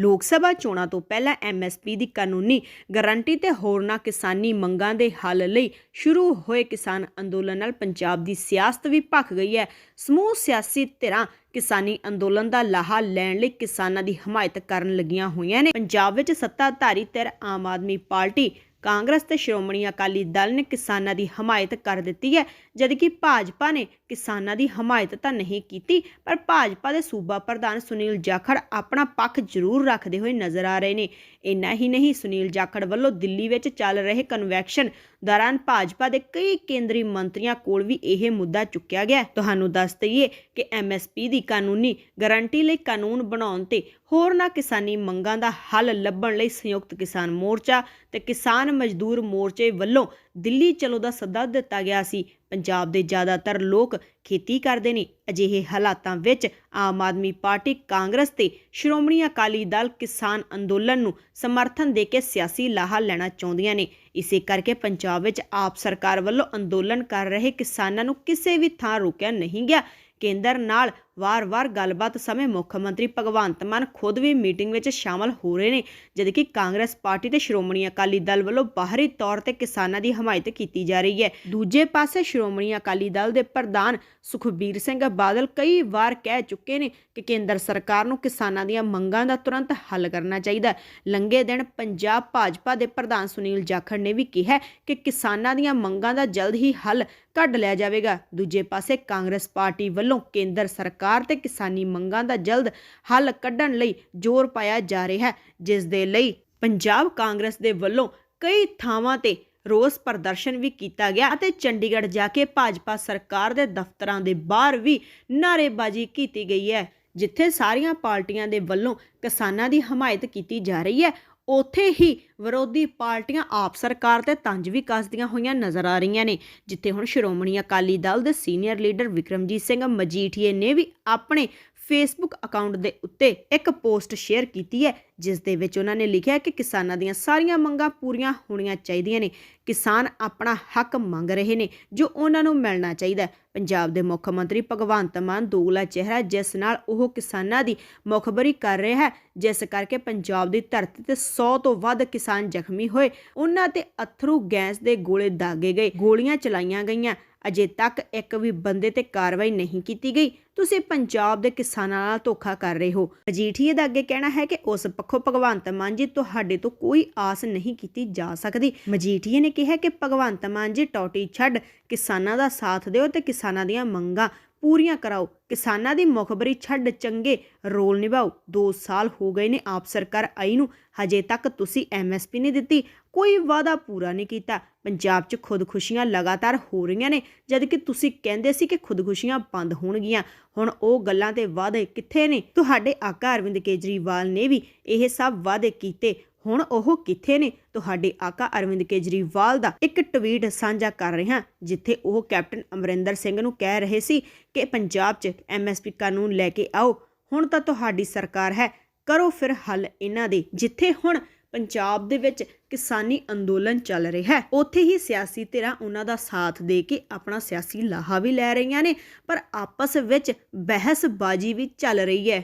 ਲੋਕ ਸਭਾ ਚੋਣਾਂ ਤੋਂ ਪਹਿਲਾਂ ਐਮਐਸਪੀ ਦੀ ਕਾਨੂੰਨੀ ਗਾਰੰਟੀ ਤੇ ਹੋਰਨਾਂ ਕਿਸਾਨੀ ਮੰਗਾਂ ਦੇ ਹੱਲ ਲਈ ਸ਼ੁਰੂ ਹੋਏ ਕਿਸਾਨ ਅੰਦੋਲਨ ਨਾਲ ਪੰਜਾਬ ਦੀ ਸਿਆਸਤ ਵੀ ਭਖ ਗਈ ਹੈ। ਸਮੂਹ ਸਿਆਸੀ ਧਿਰਾਂ ਕਿਸਾਨੀ ਅੰਦੋਲਨ ਦਾ ਲਾਹਾ ਲੈਣ ਲਈ ਕਿਸਾਨਾਂ ਦੀ ਹਮਾਇਤ ਕਰਨ ਲੱਗੀਆਂ ਹੋਈਆਂ ਨੇ। ਪੰਜਾਬ ਵਿੱਚ ਸੱਤਾਧਾਰੀ ਧਿਰ ਆਮ ਆਦਮੀ ਪਾਰਟੀ ਕਾਂਗਰਸ ਤੇ ਸ਼੍ਰੋਮਣੀ ਅਕਾਲੀ ਦਲ ਨੇ ਕਿਸਾਨਾਂ ਦੀ ਹਮਾਇਤ ਕਰ ਦਿੱਤੀ ਹੈ। ਜਦਕਿ ਭਾਜਪਾ ਨੇ ਕਿਸਾਨਾਂ ਦੀ ਹਮਾਇਤ ਤਾਂ ਨਹੀਂ ਕੀਤੀ, ਪਰ ਭਾਜਪਾ ਦੇ ਸੂਬਾ ਪ੍ਰਧਾਨ ਸੁਨੀਲ ਜਾਖੜ ਆਪਣਾ ਪੱਖ ਜ਼ਰੂਰ ਰੱਖਦੇ ਹੋਏ ਨਜ਼ਰ ਆ ਰਹੇ ਨੇ। ਇੰਨਾ ਹੀ ਨਹੀਂ, ਸੁਨੀਲ ਜਾਖੜ ਵੱਲੋਂ ਦਿੱਲੀ ਵਿੱਚ ਚੱਲ ਰਹੇ ਕਨਵੈਕਸ਼ਨ ਦੌਰਾਨ ਭਾਜਪਾ ਦੇ ਕਈ ਕੇਂਦਰੀ ਮੰਤਰੀਆਂ ਕੋਲ ਵੀ ਇਹ ਮੁੱਦਾ ਚੁੱਕਿਆ ਗਿਆ ਤੁਹਾਨੂੰ ਦੱਸ ਦਈਏ ਕਿ ਐਮਐਸਪੀ ਦੀ ਕਾਨੂੰਨੀ ਗਾਰੰਟੀ ਲਈ ਕਾਨੂੰਨ ਬਣਾਉਣ ਤੇ ਹੋਰਨਾਂ ਕਿਸਾਨੀ ਮੰਗਾਂ ਦਾ ਹੱਲ ਲੱਭਣ ਲਈ ਸੰਯੁਕਤ ਕਿਸਾਨ ਮੋਰਚਾ ਤੇ ਕਿਸਾਨ ਮਜ਼ਦੂਰ ਮੋਰਚੇ ਵੱਲੋਂ ਦਿੱਲੀ ਚਲੋ ਦਾ ਸੱਦਾ ਦਿੱਤਾ ਗਿਆ ਸੀ। ਪੰਜਾਬ ਦੇ ਜ਼ਿਆਦਾਤਰ ਲੋਕ ਖੇਤੀ ਕਰਦੇ ਨੇ। ਅਜਿਹੇ ਹਾਲਾਤਾਂ ਵਿੱਚ ਆਮ ਆਦਮੀ ਪਾਰਟੀ ਕਾਂਗਰਸ ਤੇ ਸ਼੍ਰੋਮਣੀ ਅਕਾਲੀ ਦਲ ਕਿਸਾਨ ਅੰਦੋਲਨ ਨੂੰ ਸਮਰਥਨ ਦੇ ਕੇ ਸਿਆਸੀ ਲਾਹਾ ਲੈਣਾ ਚਾਹੁੰਦੀਆਂ ਨੇ। ਇਸੇ ਕਰਕੇ ਪੰਜਾਬ ਵਿੱਚ ਆਪ ਸਰਕਾਰ ਵੱਲੋਂ ਅੰਦੋਲਨ ਕਰ ਰਹੇ ਕਿਸਾਨਾਂ ਨੂੰ ਕਿਸੇ ਵੀ ਥਾਂ ਰੋਕਿਆ ਨਹੀਂ ਗਿਆ। ਕੇਂਦਰ ਨਾਲ ਵਾਰ-ਵਾਰ ਗੱਲਬਾਤ ਸਮੇਂ ਮੁੱਖ ਮੰਤਰੀ ਭਗਵੰਤ ਮਾਨ ਖੁਦ ਵੀ ਮੀਟਿੰਗ ਵਿੱਚ ਸ਼ਾਮਲ ਹੋ ਰਹੇ ਨੇ ਜਦਕਿ ਕਾਂਗਰਸ ਪਾਰਟੀ ਤੇ ਸ਼੍ਰੋਮਣੀ ਅਕਾਲੀ ਦਲ ਵੱਲੋਂ ਬਾਹਰੀ ਤੌਰ ਤੇ ਕਿਸਾਨਾਂ ਦੀ ਹਮਾਇਤ ਕੀਤੀ ਜਾ ਰਹੀ ਹੈ। ਦੂਜੇ ਪਾਸੇ ਸ਼੍ਰੋਮਣੀ ਅਕਾਲੀ ਦਲ ਦੇ ਪ੍ਰਧਾਨ ਸੁਖਬੀਰ ਸਿੰਘ ਬਾਦਲ ਕਈ ਵਾਰ ਕਹਿ ਚੁੱਕੇ ਨੇ ਕਿ ਕੇਂਦਰ ਸਰਕਾਰ ਨੂੰ ਕਿਸਾਨਾਂ ਦੀਆਂ ਮੰਗਾਂ ਦਾ ਤੁਰੰਤ ਹੱਲ ਕਰਨਾ ਚਾਹੀਦਾ ਹੈ। ਲੰਘੇ ਦਿਨ ਪੰਜਾਬ ਭਾਜਪਾ ਦੇ ਪ੍ਰਧਾਨ ਸੁਨੀਲ ਜਾਖੜ ਨੇ ਵੀ ਕਿਹਾ ਕਿ ਕਿਸਾਨਾਂ ਦੀਆਂ ਮੰਗਾਂ ਦਾ ਜਲਦ ਹੀ ਹੱਲ ਕੱਢ ਲਿਆ ਜਾਵੇਗਾ। ਦੂਜੇ ਪਾਸੇ ਕਾਂਗਰਸ ਪਾਰਟੀ ਵੱਲੋਂ ਕੇਂਦਰ ਸਰਕਾਰ ਤੇ ਕਿਸਾਨੀ ਮੰਗਾਂ ਦਾ ਜਲਦ ਹੱਲ ਕੱਢਣ ਲਈ ਜ਼ੋਰ ਪਾਇਆ ਜਾ ਰਿਹਾ ਹੈ, ਜਿਸ ਦੇ ਲਈ ਪੰਜਾਬ ਕਾਂਗਰਸ ਦੇ ਵੱਲੋਂ ਕਈ ਥਾਵਾਂ ਤੇ ਰੋਸ ਪ੍ਰਦਰਸ਼ਨ ਵੀ ਕੀਤਾ ਗਿਆ ਅਤੇ ਚੰਡੀਗੜ੍ਹ ਜਾ ਕੇ ਭਾਜਪਾ ਸਰਕਾਰ ਦੇ ਦਫ਼ਤਰਾਂ ਦੇ ਬਾਹਰ ਵੀ ਨਾਅਰੇਬਾਜ਼ੀ ਕੀਤੀ ਗਈ ਹੈ, ਜਿੱਥੇ ਸਾਰੀਆਂ ਪਾਰਟੀਆਂ ਦੇ ਵੱਲੋਂ ਕਿਸਾਨਾਂ ਦੀ ਹਮਾਇਤ ਕੀਤੀ ਜਾ ਰਹੀ ਹੈ। ਉੱਥੇ ਹੀ ਵਿਰੋਧੀ ਪਾਰਟੀਆਂ ਆਪ ਸਰਕਾਰ ਤੇ ਤੰਜ ਵੀ ਕੱਸਦੀਆਂ ਹੋਈਆਂ ਨਜ਼ਰ ਆ ਰਹੀਆਂ ਨੇ, ਜਿੱਥੇ ਹੁਣ ਸ਼੍ਰੋਮਣੀ ਅਕਾਲੀ ਦਲ ਦੇ ਸੀਨੀਅਰ ਲੀਡਰ ਵਿਕਰਮਜੀਤ ਸਿੰਘ ਮਜੀਠੀਏ ਨੇ ਵੀ ਆਪਣੇ ਫੇਸਬੁੱਕ ਅਕਾਊਂਟ ਦੇ ਉੱਤੇ ਇੱਕ ਪੋਸਟ ਸ਼ੇਅਰ ਕੀਤੀ ਹੈ। ਜਿਸ ਦੇ ਵਿੱਚ ਉਹਨਾਂ ਨੇ ਲਿਖਿਆ ਕਿ ਕਿਸਾਨਾਂ ਦੀਆਂ ਸਾਰੀਆਂ ਮੰਗਾਂ ਪੂਰੀਆਂ ਹੋਣੀਆਂ ਚਾਹੀਦੀਆਂ ਨੇ। ਕਿਸਾਨ ਆਪਣਾ ਹੱਕ ਮੰਗ ਰਹੇ ਨੇ, ਜੋ ਉਹਨਾਂ ਨੂੰ ਮਿਲਣਾ ਚਾਹੀਦਾ ਪੰਜਾਬ ਦੇ ਮੁੱਖ ਮੰਤਰੀ ਭਗਵੰਤ ਮਾਨ ਦੋਗਲਾ ਚਿਹਰਾ ਜਿਸ ਨਾਲ ਉਹ ਕਿਸਾਨਾਂ ਦੀ ਮੁਖਬਰੀ ਕਰ ਰਿਹਾ ਹੈ, ਜਿਸ ਕਰਕੇ ਪੰਜਾਬ ਦੀ ਧਰਤੀ ਤੇ 100 ਤੋਂ ਵੱਧ ਕਿਸਾਨ ਜ਼ਖਮੀ ਹੋਏ। ਉਹਨਾਂ ਤੇ ਅਥਰੂ ਗੈਸ ਦੇ ਗੋਲੇ ਦਾਗੇ ਗਏ, ਗੋਲੀਆਂ ਚਲਾਈਆਂ ਗਈਆਂ। ਅਜੇ ਤੱਕ ਇੱਕ ਵੀ ਬੰਦੇ ਤੇ ਕਾਰਵਾਈ ਨਹੀਂ ਕੀਤੀ ਗਈ। ਤੁਸੀਂ ਪੰਜਾਬ ਦੇ ਕਿਸਾਨਾਂ ਨਾਲ ਧੋਖਾ ਕਰ ਰਹੇ ਹੋ। ਮਜੀਠੀਏ ਦਾ ਅੱਗੇ ਕਹਿਣਾ ਹੈ ਕਿ ਉਸ ਪੱਖੋਂ ਭਗਵੰਤ ਮਾਨ ਜੀ, ਤੁਹਾਡੇ ਤੋਂ ਕੋਈ ਆਸ ਨਹੀਂ ਕੀਤੀ ਜਾ ਸਕਦੀ। ਮਜੀਠੀਏ ਨੇ ਕਿਹਾ ਕਿ ਭਗਵੰਤ ਮਾਨ ਜੀ, ਟੌਟੀ ਛੱਡ, ਕਿਸਾਨਾਂ ਦਾ ਸਾਥ ਦਿਓ ਤੇ ਕਿਸਾਨਾਂ ਦੀਆਂ ਮੰਗਾਂ ਪੂਰੀਆਂ ਕਰਾਓ। ਕਿਸਾਨਾਂ ਦੀ ਮੁਖਬਰੀ ਛੱਡ ਚੰਗੇ ਰੋਲ ਨਿਭਾਓ। 2 ਸਾਲ ਹੋ ਗਏ ਨੇ ਆਪ ਸਰਕਾਰ ਆਈ ਨੂੰ, ਹਜੇ ਤੱਕ ਤੁਸੀਂ ਐਮਐਸਪੀ ਨਹੀਂ ਦਿੱਤੀ, ਕੋਈ ਵਾਅਦਾ ਪੂਰਾ ਨਹੀਂ ਕੀਤਾ। ਪੰਜਾਬ 'ਚ ਖੁਦਕੁਸ਼ੀਆਂ ਲਗਾਤਾਰ ਹੋ ਰਹੀਆਂ ਨੇ, ਜਦਕਿ ਤੁਸੀਂ ਕਹਿੰਦੇ ਸੀ ਕਿ ਖੁਦਕੁਸ਼ੀਆਂ ਬੰਦ ਹੋਣਗੀਆਂ। ਹੁਣ ਉਹ ਗੱਲਾਂ ਤੇ ਵਾਅਦੇ ਕਿੱਥੇ ਨੇ? ਤੁਹਾਡੇ ਆਕਾ ਅਰਵਿੰਦ ਕੇਜਰੀਵਾਲ ਨੇ ਵੀ ਇਹ ਸਭ ਵਾਅਦੇ ਕੀਤੇ। ਹੁਣ ਉਹ ਕਿੱਥੇ ਨੇ? ਤੁਹਾਡੇ ਆਕਾ ਅਰਵਿੰਦ ਕੇਜਰੀਵਾਲ ਦਾ ਇੱਕ ਟਵੀਟ ਸਾਂਝਾ ਕਰ ਰਿਹਾ, ਜਿੱਥੇ ਉਹ ਕੈਪਟਨ ਅਮਰਿੰਦਰ ਸਿੰਘ ਨੂੰ ਕਹਿ ਰਹੇ ਸੀ ਕਿ ਪੰਜਾਬ 'ਚ ਐਮਐਸਪੀ ਕਾਨੂੰਨ ਲੈ ਕੇ ਆਓ। ਹੁਣ ਤਾਂ ਤੁਹਾਡੀ ਸਰਕਾਰ ਹੈ। ਕਰੋ ਫਿਰ ਹੱਲ ਇਹਨਾਂ ਦੇ, ਜਿੱਥੇ ਹੁਣ ਪੰਜਾਬ ਦੇ ਵਿੱਚ ਕਿਸਾਨੀ ਅੰਦੋਲਨ ਚੱਲ ਰਿਹਾ ਹੈ। ਉੱਥੇ ਹੀ ਸਿਆਸੀ ਧਿਰਾਂ ਉਹਨਾਂ ਦਾ ਸਾਥ ਦੇ ਕੇ ਆਪਣਾ ਸਿਆਸੀ ਲਾਹਾ ਵੀ ਲੈ ਰਹੀਆਂ ਨੇ, ਪਰ ਆਪਸ ਵਿੱਚ ਬਹਿਸਬਾਜ਼ੀ ਵੀ ਚੱਲ ਰਹੀ ਹੈ।